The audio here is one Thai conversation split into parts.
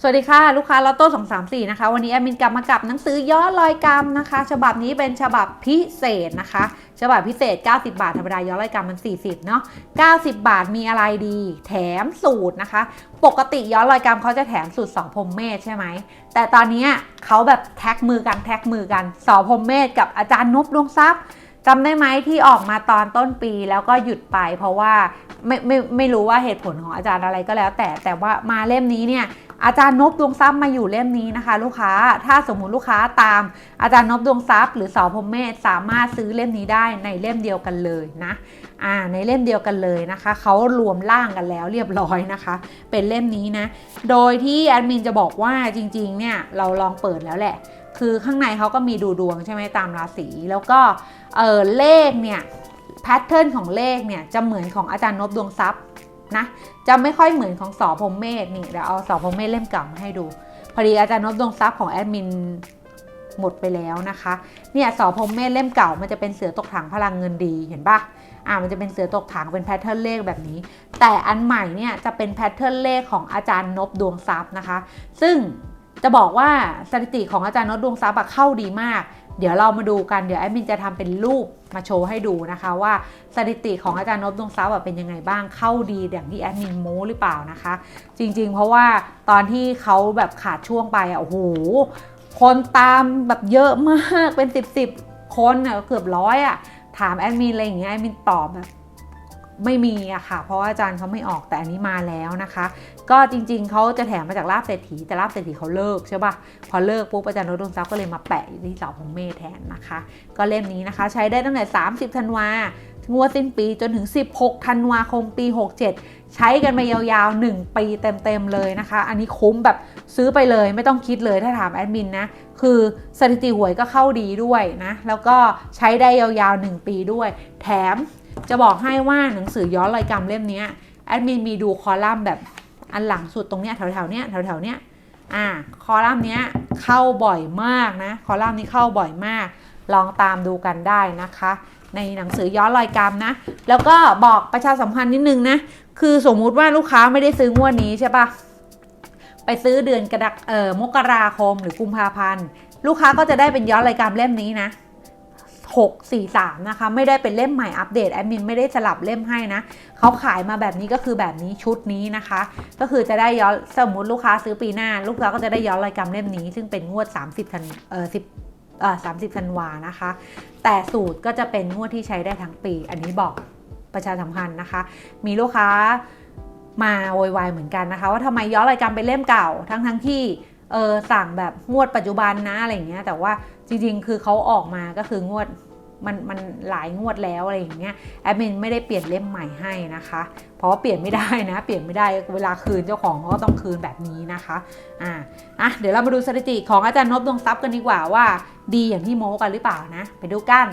สวัสดีค่ะ ลูกค้าลอตโต้234นะคะ วันนี้แอดมินกลับมากับหนังสือย้อนรอยกรรมนะคะ ฉบับนี้เป็นฉบับพิเศษนะคะ ฉบับพิเศษ 90 บาทธรรมดาย้อนรอยกรรมมัน 40เนาะ90 บาทมีอะไรดี แถมสูตรนะคะ ปกติย้อนรอยกรรมเขาจะแถมสูตรสองพรมเมธใช่ไหม แต่ตอนนี้เขาแบบแท็กมือกันแท็กมือกันสองพรมเมธกับอาจารย์นบดวงทรัพย์จำได้ไหมที่ออกมาตอนต้นปีแล้วก็หยุดไป เพราะว่าไม่ไม่ไม่รู้ว่าเหตุผลของอาจารย์อะไรก็แล้ว แต่แต่ว่ามาเล่มนี้เนี่ย อาจารย์นบดวงทรัพย์มาอยู่เล่มนี้นะคะ ลูกค้าถ้าสมมุติลูกค้าตามอาจารย์นบดวงทรัพย์ หรือสอพมเมธสามารถซื้อเล่มนี้ได้ในเล่มเดียวกันเลยนะอ่าในเล่มเดียวกันเลยนะคะเขารวมร่างกันแล้วเรียบร้อยนะคะ เป็นเล่มนี้นะโดยที่แอดมินจะบอกว่าจริงๆเนี่ยเราลองเปิดแล้วแหละ คือข้างในเขาก็มีดูดวงใช่ไหมตามราศีแล้วก็เออเลขเนี่ยแพทเทิร์นของเลขเนี่ยจะเหมือนของอาจารย์นบดวงทรัพย์ นะจะไม่ค่อยเหมือนของสอพรมเมธนี่เดี๋ยวเอาสอพรมเมธเล่มเก่ามาให้ดู พอดีอาจารย์นบดวงทรัพย์ของแอดมินหมดไปแล้วนะคะ เนี่ยสอพรมเมธเล่มเก่ามันจะเป็นเสือตกถังพลังเงินดีเห็นปะอ่ามันจะเป็นเสือตกถังเป็นแพทเทิร์นเลขแบบนี้ แต่อันใหม่เนี่ยจะเป็นแพทเทิร์นเลขของอาจารย์นบดวงทรัพย์นะคะ ซึ่งจะบอกว่าสถิติของอาจารย์นบดวงทรัพย์เข้าดีมาก เดี๋ยวเรามาดูกัน เดี๋ยวแอดมินจะทำเป็นรูปมาโชว์ให้ดูนะคะว่าสถิติของอาจารย์นบดวงทรัพย์อะเป็นยังไงบ้างเข้าดีอย่างที่แอดมินโม้หรือเปล่านะคะ จริง ๆ เพราะว่าตอนที่เขาแบบขาดช่วงไปอะโอ้โหคนตามแบบเยอะมากเป็น 10บสคนอะเกือบร้อยอะถามแอดมินอะไรอย่างเงี้ยแอดมินตอบแบบไม่มีอะค่ะ เพราะอาจารย์เขาไม่ออกแต่อันนี้มาแล้วนะคะ ก็จริงๆ เขาจะแถมมาจากลาบเศรษฐีแต่ลาบเศรษฐีเขาเลิกใช่ปะพอเลิกปุ๊บอาจารย์นพดวงทรัพย์ก็เลยมาแปะอยู่ที่เสาของเมแทนนะคะ ก็เล่มนี้นะคะ ใช้ได้ตั้งแต่ 30 ธันวางวดสิ้นปีจนถึง 16 ธันวาคมปี 67 ใช้กันมายาวๆ 1 ปีเต็มๆ เลยนะคะ อันนี้คุ้มแบบซื้อไปเลยไม่ต้องคิดเลยถ้าถามแอดมินนะ คือสถิติหวยก็เข้าดีด้วยนะ แล้วก็ใช้ได้ยาวๆ 1 ปีด้วย แถมจะบอกให้ว่าหนังสือย้อนรอยกรรมเล่มนี้แอดมินมีดูคอลัมน์แบบ อันหลังสุดตรงเนี้ยแถวๆเนี้ยแถวๆเนี้ยอ่าคอลัมน์เนี้ยเข้าบ่อยมากนะคอลัมน์นี้เข้าบ่อยมาก ลองตามดูกันได้นะคะ ในหนังสือย้อนรอยกรรมนะ แล้วก็บอกประชาสัมพันธ์นิดนึงนะ คือสมมุติว่าลูกค้าไม่ได้ซื้องวดนี้ใช่ปะไปซื้อเดือนกระดักเอ่อมกราคมหรือกุมภาพันธ์ ลูกค้าก็จะได้เป็นย้อนรายการเล่มนี้นะ 6 4 3 นะคะ ไม่ได้เป็นเล่มใหม่อัปเดตแอดมินไม่ได้สลับเล่มให้นะเขาขายมาแบบนี้ก็คือแบบนี้ชุดนี้นะคะ ก็คือจะได้ย้อนสมมติลูกค้าซื้อปีหน้า ลูกค้าก็จะได้ย้อนรายการเล่มนี้ ซึ่งเป็นงวด 30ธันเอ่อ10เอ่อ30ธันวานะคะ แต่สูตรก็จะเป็นงวดที่ใช้ได้ทั้งปี อันนี้บอกประชาสัมพันธ์นะคะ มีลูกค้ามาโวยวายเหมือนกันนะคะ ว่าทำไมย้อนรายการเป็นเล่มเก่า ทั้งทั้งที่เออสั่งแบบงวดปัจจุบันนะอะไรอย่างเงี้ยแต่ว่าจริงๆ คือเขาออกมาก็คืองวด มันมันหลายงวดแล้วอะไรอย่างเงี้ยแอดมินไม่ได้เปลี่ยนเล่มใหม่ให้นะคะ เพราะว่าเปลี่ยนไม่ได้นะ เปลี่ยนไม่ได้เวลาคืนเจ้าของเขาก็ต้องคืนแบบนี้นะคะอ่าอะเดี๋ยวเรามาดูสถิติของอาจารย์นบดวงทรัพย์กันดีกว่าว่า ดีอย่างที่โม้กันหรือเปล่านะ ไปดูกัน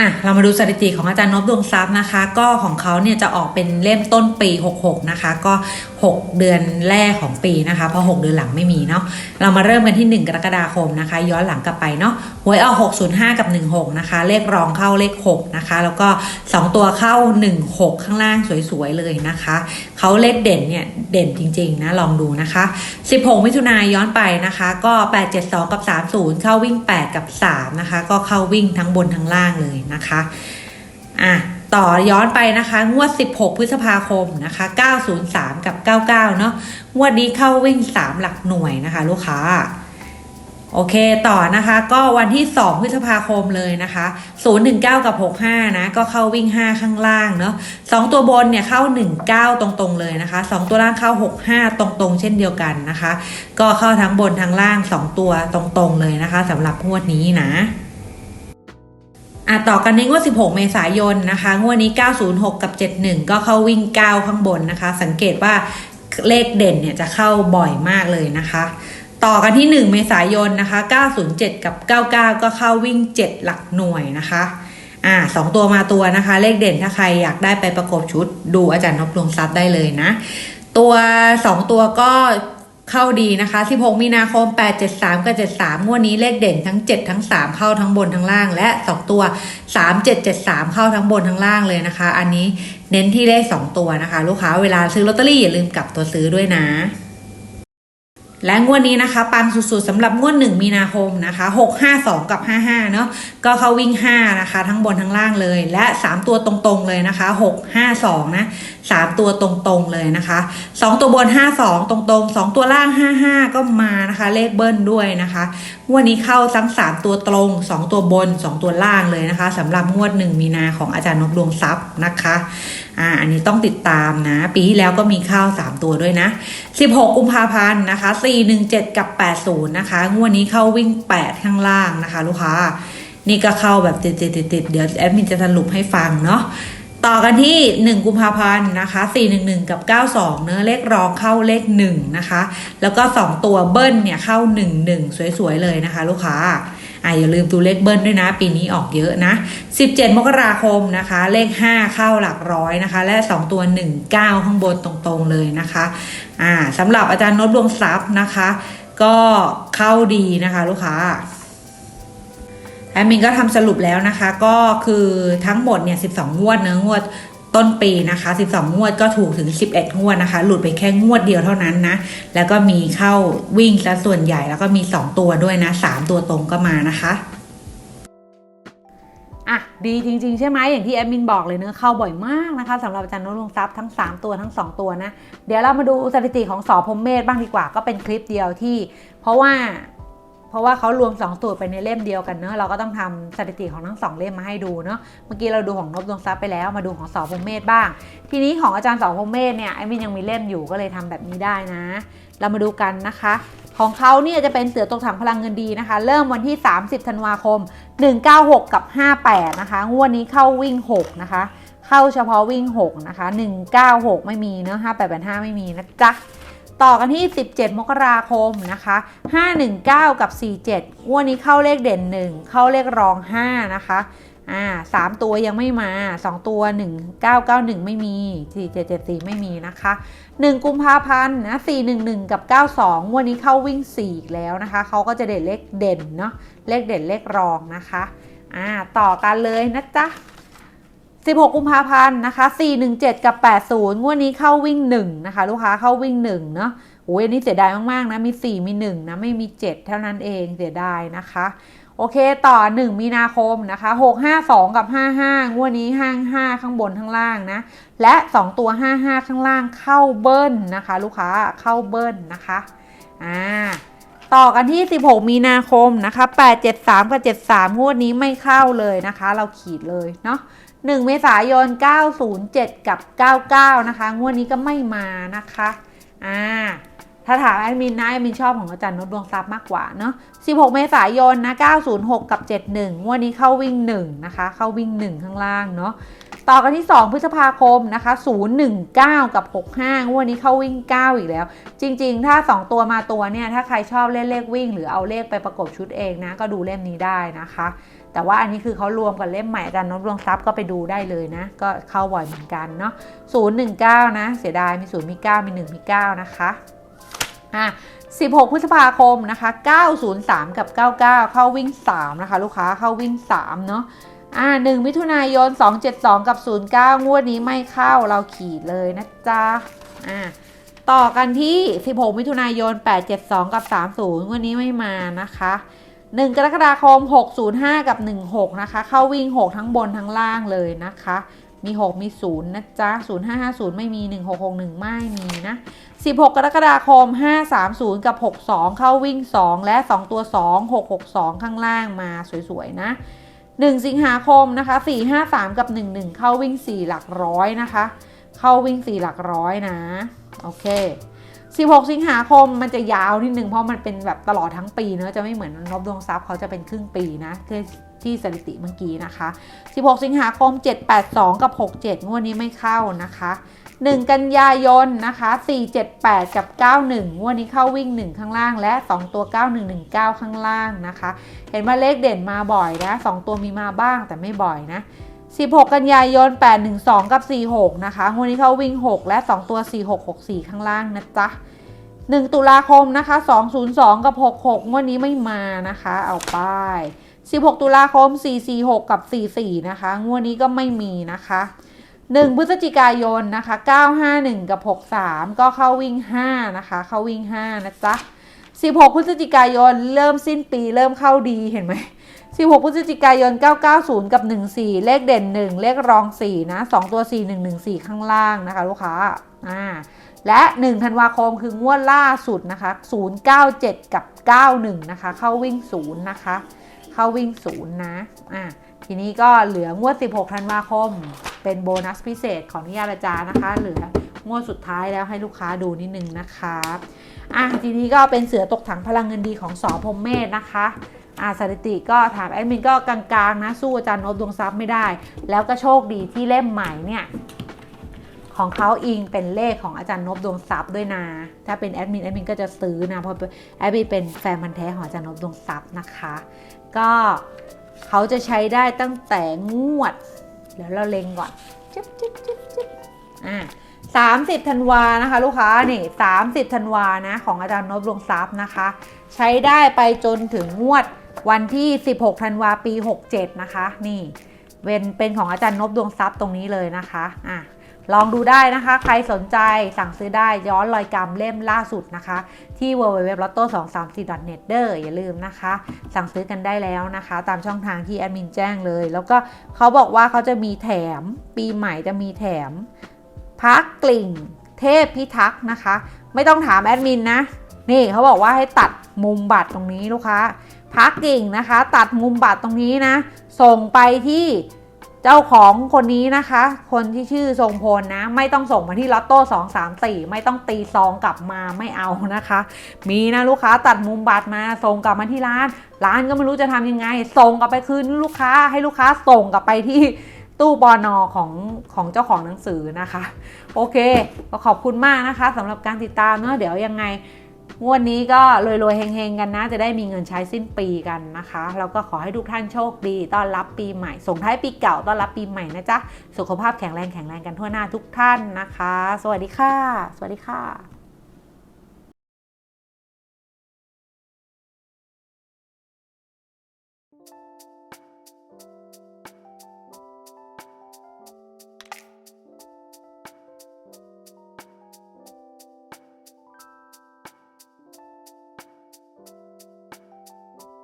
อะเรามาดูสถิติของอาจารย์นพดวงทรัพย์นะคะ ก็ของเขาเนี่ยจะออกเป็นเล่มต้นปี 66 นะคะ ก็ 6 เดือนแรกของปีนะคะ เพราะ 6 เดือนหลังไม่มีเนาะเรามาเริ่มกันที่ 1 กรกฎาคมนะคะ ย้อนหลังกลับไปเนาะหวยออก 605 กับ 16 นะคะ เลขรองเข้าเลข 6 นะคะ แล้วก็ 2 ตัวเข้า 16 ข้างล่างสวยๆเลยนะคะเขาเลขเด่นเนี่ยเด่นจริงๆนะลองดูนะคะ 16 มิถุนายย้อนไปนะคะ ก็ 872 กับ 30 เข้าวิ่ง 8 กับ 3 นะคะ ก็เข้าวิ่งทั้งบนทั้งล่างเลยนะคะอะต่อย้อนไปนะคะ งวด 16 พฤษภาคมนะคะ 903 กับ 99 เนาะงวดนี้เข้าวิ่ง 3 หลักหน่วยนะคะ ลูกค้า โอเคต่อนะคะ ก็วันที่ 2 พฤษภาคมเลยนะคะ 019 กับ 65 นะ ก็เข้าวิ่ง 5 ข้างล่างเนาะ2ตัวบนเนี่ยเข้า 19 ตรงๆเลยนะคะ 2 ตัวล่างเข้า 65 ตรงๆ เช่นเดียวกันนะคะ ก็เข้าทั้งบนทั้งล่าง 2 ตัวตรงๆเลยนะคะสำหรับงวดนี้นะ อะต่อกันในงวด 16 เมษายนนะคะ งวดนี้ 906 กับ 71 ก็เข้าวิ่ง 9 ข้างบนนะคะ สังเกตว่าเลขเด่นเนี่ยจะเข้าบ่อยมากเลยนะคะ ต่อกันที่ 1 เมษายนนะคะ 907 กับ 99 ก็เข้าวิ่ง 7 หลักหน่วยนะคะอ่าสองตัวมาตัวนะคะ เลขเด่นถ้าใครอยากได้ไปประกบชุด ดูอาจารย์นพดวงทรัพย์ได้เลยนะ ตัว 2 ตัวก็ เข้าดีนะคะ 16 มีนาคม 873 กับ 73 งวดนี้เลขเด่นทั้ง 7 ทั้ง 3 เข้าทั้งบนทั้งล่าง และ 2 ตัว 3773 เข้าทั้งบนทั้งล่างเลยนะคะ อันนี้เน้นที่เลข 2 ตัวนะคะ ลูกค้าเวลาซื้อลอตเตอรี่อย่าลืมกลับตัวซื้อด้วยนะ และงวดนี้นะคะปังสุดๆสำหรับงวดหนึ่งมีนาคมนะคะ652 กับ 55 เนาะก็เขาวิ่ง 5 นะคะ ทั้งบนทั้งล่างเลย และ 3 ตัวตรงๆเลยนะคะ 652 นะ 3 ตัวตรงๆเลยนะคะ 2 ตัวบน 52 ตรงๆ 2 ตัวล่าง 55 ก็มานะคะ เลขเบิ้ลด้วยนะคะ วดนี้เข้าทั้ง3ตัวตรง 2 ตัวบน 2 ตัวล่างเลยนะคะสำหรับงวด 1 มีนาของอาจารย์นพดวงทรัพย์นะคะอ่าอันนี้ต้องติดตามนะ ปีที่แล้วก็มีเข้า 3 ตัวด้วยนะ 16 กุมภาพันธ์นะคะ 417 กับ 80 นะคะ งวดนี้เข้าวิ่ง 8 ข้างล่างนะคะ ลูกค้า นี่ก็เข้าแบบติดๆๆเดี๋ยวแอดมินจะสรุปให้ฟังเนาะ ต่อกันที่ 1 กุมภาพันธ์นะคะ 411 กับ 92 เนื้อเลขรองเข้าเลข 1 นะคะ แล้วก็ 2 ตัวเบิ้ลเนี่ยเข้า 1 1 สวยๆ เลยนะคะ ลูกค้าอะอย่าลืมดูเลขเบิ้ลด้วยนะ ปีนี้ออกเยอะนะ 17 มกราคมนะคะ เลข 5 เข้าหลักร้อยนะคะ และ 2 ตัว 1 9 ข้างบนตรงๆเลยนะคะอ่าสำหรับอาจารย์นพดวงทรัพย์นะคะ ก็เข้าดีนะคะ ลูกค้า ดมินก็ทำสรุปแล้วนะคะ ก็คือทั้งหมดเนี่ย 12 งวดเนื้องวดต้นปีนะคะ 12 งวดก็ถูกถึง 11 งวดนะคะ หลุดไปแค่งวดเดียวเท่านั้นนะ แล้วก็มีเข้าวิ่งซะส่วนใหญ่ แล้วก็มี 2 ตัวด้วยนะ 3 ตัวตรงก็มานะคะอะดีจริง ๆ ใช่ไหมอย่างที่แอดมินบอกเลยเนื้อเข้าบ่อยมากนะคะสำหรับอาจารย์นรงทรัพย์ทั้ง 3 ตัวทั้ง 2 ตัวนะ เดี๋ยวเรามาดูสถิติของสอพมเมธบ้างดีกว่าก็เป็นคลิปเดียวที่ เพราะว่า เพราะว่าเขารวม 2 สูตรไปในเล่มเดียวกันเนอะเราก็ต้องทำสถิติของทั้งสองเล่มมาให้ดูเนอะเมื่อกี้เราดูของนบดวงทรัพย์ไปแล้วมาดูของสอพรหมเมธบ้าง ทีนี้ของอาจารย์สอพรหมเมธเนี่ยไอ้มินยังมีเล่มอยู่ก็เลยทำแบบนี้ได้นะ เรามาดูกันนะคะ ของเขาเนี่ยจะเป็นเสือตกถังพลังเงินดีนะคะ เริ่มวันที่ 30ธันวาคม 196 กับ 58 นะคะ งวดนี้เข้าวิ่ง 6 นะคะ เข้าเฉพาะวิ่ง 6 นะคะ 196 ไม่มีเนอะ5885 ไม่มีนะจ๊ะ ต่อกันที่ 17 มกราคมนะคะ 519 กับ 47งวดนี้เข้าเลขเด่น 1 เข้าเลขรอง 5 นะคะอ่าสามตัวยังไม่มา 2 ตัว 1991 ไม่มี 4774 ไม่มีนะคะ 1 กุมภาพันธ์นะ411 กับ 92งวันนี้เข้าวิ่ง 4 อีกแล้วนะคะ เขาก็จะเด่นเลขเด่นเนาะเลขเด่นเลขรองนะคะอ่าต่อกันเลยนะจ๊ะ 16 กุมภาพันธ์นะคะ 417 กับ 80 งวดนี้เข้าวิ่ง 1 นะคะ ลูกค้าเข้าวิ่ง 1 เนาะโอ้ยอันนี้เสียดายมาก ๆ นะ มี 4 มี 1 นะ ไม่มี 7 เท่านั้นเองเสียดายนะคะ โอเคต่อ 1 มีนาคมนะคะ 652 กับ 55 งวดนี้ห้าง5ข้างบนข้างล่างนะ และ 2 ตัว 55 ข้างล่างเข้าเบิ้ลนะคะ ลูกค้าเข้าเบิ้ลนะคะอ่า ต่อกันที่ 16 มีนาคมนะคะ 873 กับ 73 งวดนี้ไม่เข้าเลยนะคะ เราขีดเลยเนาะ 1 เมษายน 907 กับ 99 นะคะ งวดนี้ก็ไม่มานะคะ อ่า ถ้าถามแอดมินนะแอดมินชอบของอาจารย์นพดวงทรัพย์มากกว่าเนาะ 16 เมษายนนะ 906 กับ 71 งวดนี้เข้าวิ่ง 1 นะคะ เข้าวิ่ง 1 ข้างล่างเนาะ ต่อกันที่ 2 พฤษภาคมนะคะ019 กับ 65งวดนี้เข้าวิ่ง 9 อีกแล้ว จริง ๆ ถ้า 2 ตัวมาตัวเนี่ย ถ้าใครชอบเล่นเลขวิ่ง หรือเอาเลขไปประกบชุดเองนะ ก็ดูเล่มนี้ได้นะคะ แต่ว่าอันนี้คือเขารวมกับเล่มใหม่อาจารย์นพดวงทรัพย์ก็ไปดูได้เลยนะ ก็เข้าบ่อยเหมือนกันเนาะ019 นะ เสียดายมี 0 มี 9 มี 1 มี 9 นะคะอะ16 พฤษภาคมนะคะ 903 กับ 99 เข้าวิ่ง 3 นะคะ ลูกค้าเข้าวิ่ง 3 เนาะ อ่า1มิถุนายน 272 กับ 09 งวดนี้ไม่เข้าเราขีดเลยนะจ๊ะอ่าต่อกันที่ 16 มิถุนายน 872 กับ 30 งวดนี้ไม่มานะคะ 1 กรกฎาคม 605 กับ 16 นะคะ เข้าวิ่ง 6 ทั้งบนทั้งล่างเลยนะคะ มี 6 มี 0 นะจ๊ะ 0550 ไม่มี 1661 ไม่มีนะ 16 กรกฎาคม 530 กับ 62 เข้าวิ่ง 2 และ 2 ตัว 2 662 ข้างล่างมาสวยๆนะ 1 สิงหาคมนะคะ 453 กับ 11 เข้าวิ่ง 4 หลักร้อยนะคะ เข้าวิ่ง 4 หลักร้อยนะ โอเค 16 สิงหาคมมันจะยาวนิดนึงเพราะมันเป็นแบบตลอดทั้งปีเนอะจะไม่เหมือนนบดวงทรัพย์เขาจะเป็นครึ่งปีนะ ที่สถิติเมื่อกี้นะคะ 16 สิงหาคม 782 กับ 67 งวดนี้ไม่เข้านะคะ 1 กันยายนนะคะ 478 กับ 91 งวดนี้เข้าวิ่ง 1 ข้างล่าง และ 2 ตัว 9119 ข้างล่างนะคะ เห็นว่าเลขเด่นมาบ่อยนะ 2 ตัวมีมาบ้างแต่ไม่บ่อยนะ 16 กันยายน 812 กับ 46 นะคะ งวดนี้เข้าวิ่ง 6 และ 2 ตัว 4664 ข้างล่างนะจ๊ะ1 ตุลาคมนะคะ 202 กับ 66 งวดนี้ไม่มานะคะ เอาไป 16 ตุลาคม 446 กับ 44 นะคะ งวดนี้ก็ไม่มีนะคะ 1 พฤศจิกายนนะคะ 951 กับ 63 ก็เข้าวิ่ง 5 นะคะ เข้าวิ่ง 5 นะจ๊ะ 16 พฤศจิกายนเริ่มสิ้นปีเริ่มเข้าดีเห็นไหม 16 พฤศจิกายน 990 กับ 14 เลขเด่น 1 เลขรอง 4 นะ 2 ตัว 4 1 1 4 ข้างล่างนะคะ ลูกค้า อ่าและ1ธันวาคมคืองวดล่าสุดนะคะ 097 กับ 91 นะคะ เข้าวิ่ง 0 นะคะ เข้าวิ่ง0นย์นะอ่าทีนี้ก็เหลืองวด 16 ธันวาคม เป็นโบนัสพิเศษของนิยาอาจารย์นะคะ เหลืองวดสุดท้ายแล้วให้ลูกค้าดูนิดนึงนะคะอะทีนี้ก็เป็นเสือตกถังพลังเงินดีของสอพรมเมธนะคะอะสถิติก็ถามแอดมินก็กลางๆนะสู้อาจารย์นบดวงทรัพย์ไม่ได้ แล้วก็โชคดีที่เล่มใหม่เนี่ยของเขาอิงเป็นเลขของอาจารย์นบดวงทรัพย์ด้วยนะถ้าเป็นแอดมินแอดมินก็จะซื้อนะเพราะแอดมินเป็นแฟนพันธ์แท้ของอาจารย์นบดวงทรัพย์นะคะ ก็เขาจะใช้ได้ตั้งแต่งวด เดี๋ยวเราเล็งก่อนจิ๊บจิ๊บจิ๊บจิ๊บอ่าสามสิบธันวานะคะ ลูกค้านี่สามสิบธันวานะของอาจารย์นบดวงทรัพย์นะคะ ใช้ได้ไปจนถึงงวดวันที่ 16ธันวาปี 67 นะคะ นี่เป็นเป็นของอาจารย์นบดวงทรัพย์ตรงนี้เลยนะคะอะ ลองดูได้นะคะ ใครสนใจสั่งซื้อได้ย้อนรอยกรรมเล่มล่าสุดนะคะ ที่ www.lotto234.net เด้ออย่าลืมนะคะ สั่งซื้อกันได้แล้วนะคะ ตามช่องทางที่แอดมินแจ้งเลย แล้วก็เขาบอกว่าเขาจะมีแถมปีใหม่จะมีแถมพักกลิ่ง เทพพิทักษ์นะคะ ไม่ต้องถามแอดมินนะ นี่เขาบอกว่าให้ตัดมุมบัตรตรงนี้ลูกค้าพักกิ่งนะคะ ตัดมุมบัตรตรงนี้นะ ส่งไปที่ เจ้าของคนนี้นะคะ คนที่ชื่อทรงพลนะ ไม่ต้องส่งมาที่ลอตโต้2 3 4ไม่ต้องตีซองกลับมาไม่เอานะคะ มีนะลูกค้าตัดมุมบัตรมาส่งกลับมาที่ร้าน ร้านก็ไม่รู้จะทำยังไง ส่งกลับไปคืนลูกค้าให้ลูกค้าส่งกลับไปที่ตู้ปอนอของของเจ้าของหนังสือนะคะ โอเคก็ขอบคุณมากนะคะสำหรับการติดตามเนาะเดี๋ยวยังไง งวดนี้ก็รวยๆเฮงๆกันนะ จะได้มีเงินใช้สิ้นปีกันนะคะ แล้วก็ขอให้ทุกท่านโชคดี ต้อนรับปีใหม่ ส่งท้ายปีเก่าต้อนรับปีใหม่นะจ๊ะ สุขภาพแข็งแรงแข็งแรงกันทั่วหน้าทุกท่านนะคะ สวัสดีค่ะ สวัสดีค่ะ